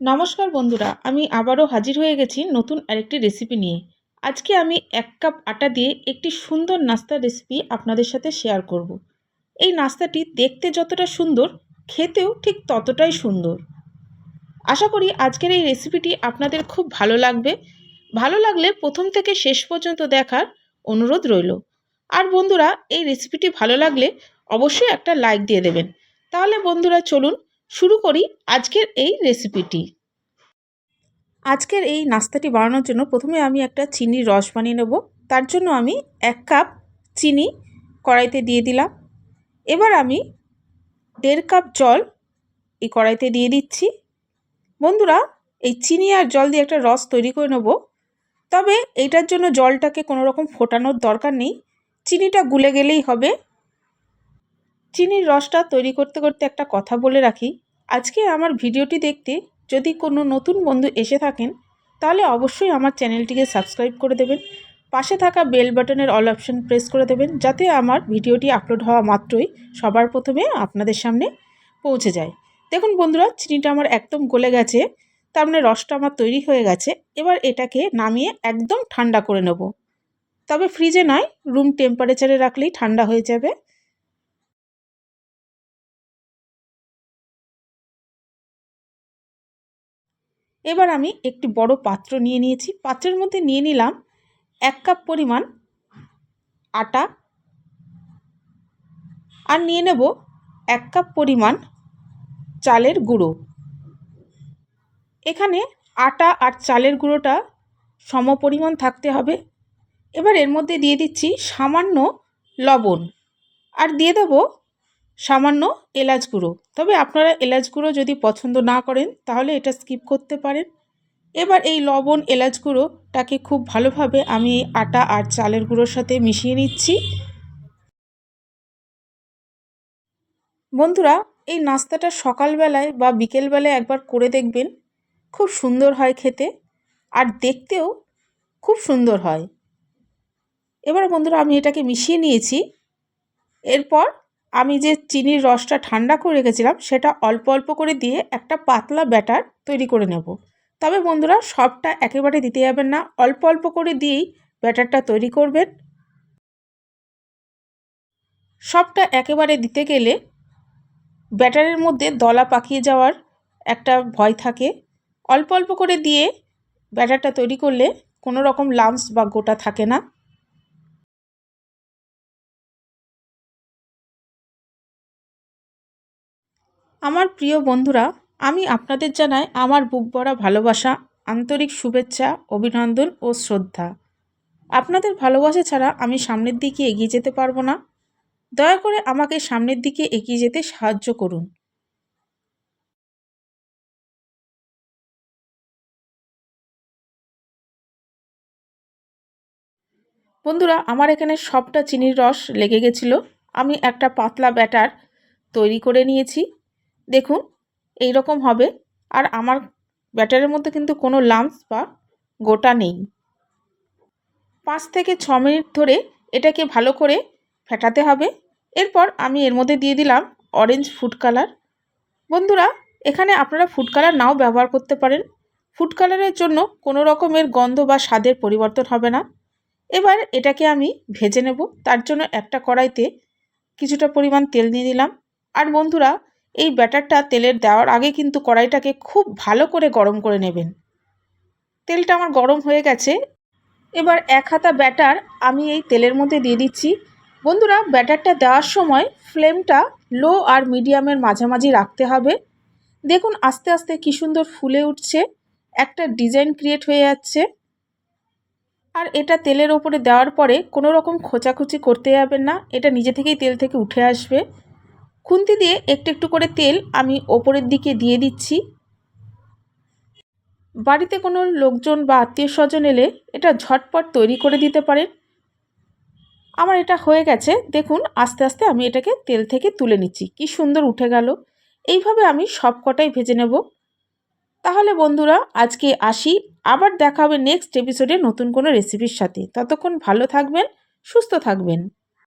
নমস্কার বন্ধুরা, আমি আবারও হাজির হয়ে গেছি নতুন আরেকটি রেসিপি নিয়ে। আজকে আমি এক কাপ আটা দিয়ে একটি সুন্দর নাস্তার রেসিপি আপনাদের সাথে শেয়ার করব। এই নাস্তাটি দেখতে যতটা সুন্দর, খেতেও ঠিক ততটাই সুন্দর। আশা করি আজকের এই রেসিপিটি আপনাদের খুব ভালো লাগবে। ভালো লাগলে প্রথম থেকে শেষ পর্যন্ত দেখার অনুরোধ রইল। আর বন্ধুরা, এই রেসিপিটি ভালো লাগলে অবশ্যই একটা লাইক দিয়ে দেবেন। তাহলে বন্ধুরা, চলুন শুরু করি আজকের এই রেসিপিটি আজকের এই নাস্তাটি বানানোর জন্য প্রথমে আমি একটা চিনির রস বানিয়ে নেব। তার জন্য আমি এক কাপ চিনি কড়াইতে দিয়ে দিলাম। এবার আমি দেড় কাপ জল এই কড়াইতে দিয়ে দিচ্ছি। বন্ধুরা, এই চিনি আর জল দিয়ে একটা রস তৈরি করে নেব। তবে এইটার জন্য জলটাকে কোনো রকম ফোটানোর দরকার নেই। চিনিটা গুলে গেলেই হবে। চিনির রসটা তৈরি করতে করতে একটা কথা বলে রাখি। আজকে আমার ভিডিওটি দেখতে যদি কোনো নতুন বন্ধু এসে থাকেন, তাহলে অবশ্যই আমার চ্যানেলটিকে সাবস্ক্রাইব করে দেবেন। পাশে থাকা বেল বাটনের অল অপশন প্রেস করে দেবেন, যাতে আমার ভিডিওটি আপলোড হওয়া মাত্রই সবার প্রথমে আপনাদের সামনে পৌঁছে যায়। দেখুন বন্ধুরা, চিনিটা আমার একদম গলে গেছে, তার মানে রসটা আমার তৈরি হয়ে গেছে। এবার এটাকে নামিয়ে একদম ঠান্ডা করে নেব। তবে ফ্রিজে নয় রুম টেম্পারেচারে রাখলেই ঠান্ডা হয়ে যাবে। এবার আমি একটি বড় পাত্র নিয়ে নিয়েছি। পাত্রের মধ্যে নিয়ে নিলাম এক কাপ পরিমাণ আটা আর নিয়ে নেব এক কাপ পরিমাণ চালের গুঁড়ো। এখানে আটা আর চালের গুঁড়োটা সম পরিমাণ থাকতে হবে। এবার এর মধ্যে দিয়ে দিচ্ছি সামান্য লবণ। আর দিয়ে দেব সামান্য এলাচ গুঁড়ো। তবে আপনারা এলাচ গুঁড়ো যদি পছন্দ না করেন, তাহলে এটা স্কিপ করতে পারেন। এবার এই লবণ, এলাচ গুঁড়োটাকে খুব ভালোভাবে আমি আটা আর চালের গুঁড়োর সাথে মিশিয়ে নিচ্ছি। বন্ধুরা, এই নাস্তাটা সকালবেলায় বা বিকেলবেলায় একবার করে দেখবেন। খুব সুন্দর হয় খেতে আর দেখতেও খুব সুন্দর হয়। এবার বন্ধুরা, আমি এটাকে মিশিয়ে নিয়েছি। এরপর আমি যে চিনির রসটা ঠান্ডা করে রেখেছিলাম, সেটা অল্প অল্প করে দিয়ে একটা পাতলা ব্যাটার তৈরি করে নেব। তবে বন্ধুরা, সবটা একেবারে দিতে যাবেন না। অল্প অল্প করে দিয়েই ব্যাটারটা তৈরি করবেন। সবটা একেবারে দিতে গেলে ব্যাটারের মধ্যে দলা পাকিয়ে যাওয়ার একটা ভয় থাকে। অল্প অল্প করে দিয়ে ব্যাটারটা তৈরি করলে কোনো রকম লামস বা গোটা থাকে না। আমার প্রিয় বন্ধুরা, আমি আপনাদের জানাই আমার বুক ভরা ভালোবাসা, আন্তরিক শুভেচ্ছা, অভিনন্দন ও শ্রদ্ধা। আপনাদের ভালোবাসা ছাড়া আমি সামনের দিকে এগিয়ে যেতে পারব না। দয়া করে আমাকে সামনের দিকে এগিয়ে যেতে সাহায্য করুন। বন্ধুরা, আমার এখানে সবটা চিনির রস লেগে গেছিল। আমি একটা পাতলা ব্যাটার তৈরি করে নিয়েছি। দেখুন এই রকম হবে। আর আমার ব্যাটারের মধ্যে কিন্তু কোনো লাম্পস বা গোটা নেই। পাঁচ থেকে ছ মিনিট ধরে এটাকে ভালো করে ফেটাতে হবে। এরপর আমি এর মধ্যে দিয়ে দিলাম অরেঞ্জ ফুড কালার বন্ধুরা, এখানে আপনারা ফুড কালার নাও ব্যবহার করতে পারেন। ফুড কালারের জন্য কোনো রকমের গন্ধ বা স্বাদের পরিবর্তন হবে না। এবার এটাকে আমি ভেজে নেব। তার জন্য একটা কড়াইতে কিছুটা পরিমাণ তেল দিয়ে দিলাম। আর বন্ধুরা এই ব্যাটারটা তেলের দেওয়ার আগে কিন্তু কড়াইটাকে খুব ভালো করে গরম করে নেবেন। তেলটা আমার গরম হয়ে গেছে। এবার এক হাতা ব্যাটার আমি এই তেলের মধ্যে দিয়ে দিচ্ছি। বন্ধুরা, ব্যাটারটা দেওয়ার সময় ফ্লেমটা লো আর মিডিয়ামের মাঝামাঝি রাখতে হবে। দেখুন আস্তে আস্তে কী সুন্দর ফুলে উঠছে। একটা ডিজাইন ক্রিয়েট হয়ে যাচ্ছে। আর এটা তেলের ওপরে দেওয়ার পরে কোনো রকম খোঁচাখুচি করতে যাবেন না। এটা নিজে থেকেই তেল থেকে উঠে আসবে। খুন্তি দিয়ে একটু একটু করে তেল আমি ওপরের দিকে দিয়ে দিচ্ছি। বাড়িতে কোনো লোকজন বা আত্মীয় স্বজন এলে এটা ঝটপট তৈরি করে দিতে পারেন। আমার এটা হয়ে গেছে। দেখুন, আস্তে আস্তে আমি এটাকে তেল থেকে তুলে নিচ্ছি। কি সুন্দর উঠে গেল। এইভাবে আমি সব কটাই ভেজে নেব। তাহলে বন্ধুরা, আজকে আসি। আবার দেখা হবে নেক্সট এপিসোডে নতুন কোনো রেসিপির সাথে। ততক্ষণ ভালো থাকবেন, সুস্থ থাকবেন।